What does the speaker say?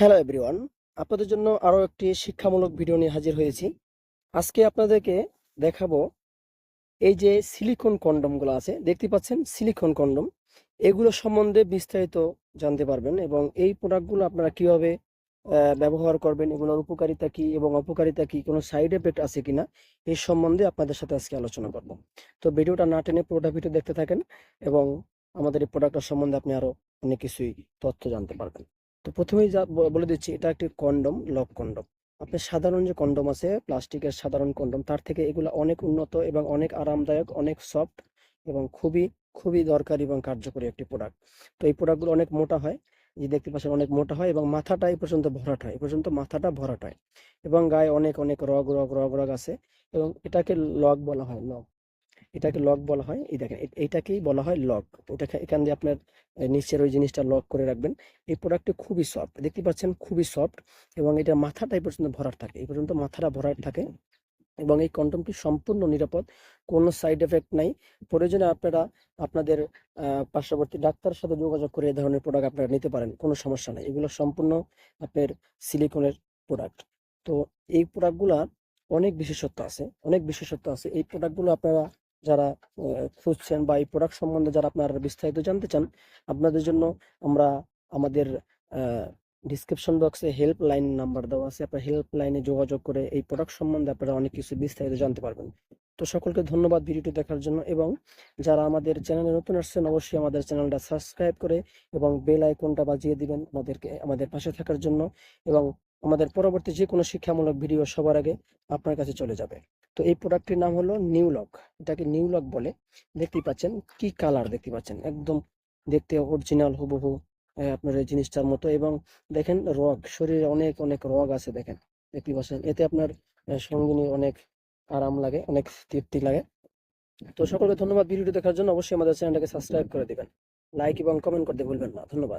Hello everyone আপনাদের জন্য আরও একটি শিক্ষামূলক ভিডিও নিয়ে হাজির হয়েছি। আজকে আপনাদেরকে দেখাবো এই যে সিলিকন কন্ডমগুলো আছে, দেখতে পাচ্ছেন সিলিকন কন্ডম এগুলো সম্বন্ধে বিস্তারিত জানতে পারবেন এবং এই প্রোডাক্টগুলো আপনারা কীভাবে ব্যবহার করবেন, এগুলোর উপকারিতা কি এবং অপকারিতা কি, কোনো সাইড এফেক্ট আছে কিনা এই সম্বন্ধে আপনাদের সাথে আজকে আলোচনা করব। তো ভিডিওটা না টেনে পুরোটা ভিডিও দেখতে থাকেন এবং আমাদের এই প্রোডাক্টটার সম্বন্ধে আপনি আরও অনেক কিছুই তথ্য জানতে পারবেন। তো প্রথমেই যা বলে দিচ্ছি, এটা একটি কন্ডম, লক কন্ডম। আপনি সাধারণ যে কন্ডম আছে, প্লাস্টিকের সাধারণ কন্ডম, তার থেকে এগুলো অনেক উন্নত এবং অনেক আরামদায়ক, অনেক সফট এবং খুবই খুবই দরকারি এবং কার্যকরী একটি প্রোডাক্ট তো এই প্রোডাক্টগুলো অনেক মোটা হয় যে দেখতে পাচ্ছেন অনেক মোটা হয় এবং মাথাটা এই পর্যন্ত ভরাট হয়, এই পর্যন্ত মাথাটা ভরাট হয় এবং গায়ে অনেক অনেক রগ রগ রগ রগ আছে এবং এটাকে লক বলা হয়, লক। এটাকে লক বলা হয়। এই দেখেন এইটাকেই বলা হয় লক এটাকে এখান দিয়ে আপনার নিচের ওই জিনিসটা লক করে রাখবেন। এই প্রোডাক্টটি খুবই সফট দেখতে পাচ্ছেন খুবই সফট এবং এটা মাথাটা এই পর্যন্ত ভরাট থাকে। এই পর্যন্ত মাথাটা ভরাট থাকে এবং এই কন্ডমটি সম্পূর্ণ নিরাপদ, কোনো সাইড এফেক্ট নাই। প্রয়োজনে আপনারা আপনাদের পার্শ্ববর্তী ডাক্তারের সাথে যোগাযোগ করে এই ধরনের প্রোডাক্ট আপনারা নিতে পারেন, কোনো সমস্যা নেই। এগুলো সম্পূর্ণ আপনার সিলিকনের প্রোডাক্ট তো এই প্রোডাক্টগুলা অনেক বিশেষত্ব আছে, অনেক বিশেষত্ব আছে। এই প্রোডাক্টগুলো আপনারা যারা খুঁজছেন বা এই প্রোডাক্ট সম্বন্ধে যারা আপনারা বিস্তারিত জানতে চান, আপনাদের জন্য আমরা আমাদের ডিসক্রিপশন বক্সে হেল্প লাইন নাম্বার দেওয়া আছে। আপনার হেল্প লাইনে যোগাযোগ করে এই প্রোডাক্ট সম্বন্ধে আপনারা অনেক কিছু বিস্তারিত জানতে পারবেন। তো সকলকে ধন্যবাদ ভিডিওটি দেখার জন্য এবং যারা আমাদের চ্যানেলে নতুন আসছেন, অবশ্যই আমাদের চ্যানেলটা সাবস্ক্রাইব করে এবং বেল আইকনটা বাজিয়ে দিবেন আমাদেরকে, আমাদের পাশে থাকার জন্য এবং আমাদের পরবর্তী যে কোনো শিক্ষামূলক ভিডিও সবার আগে আপনার কাছে চলে যাবে। তো এই প্রোডাক্টটির নাম হলো নিউ লক এটাকে নিউ লক বলে। দেখতে পাচ্ছেন, কি কালার দেখতে পাচ্ছেন। একদম দেখতে অরিজিনাল হুবহু আপনার এই জিনিসটার মতো এবং দেখেন রগ শরীরে অনেক অনেক রগ আছে, দেখেন। দেখতে পাচ্ছেন, এতে আপনার সঙ্গিনী অনেক আরাম লাগে, অনেক তৃপ্তি লাগে। তো সকলকে ধন্যবাদ ভিডিওটি দেখার জন্য। অবশ্যই আমাদের চ্যানেলটাকে সাবস্ক্রাইব করে দিবেন। লাইক এবং কমেন্ট করতে ভুলবেন না। ধন্যবাদ।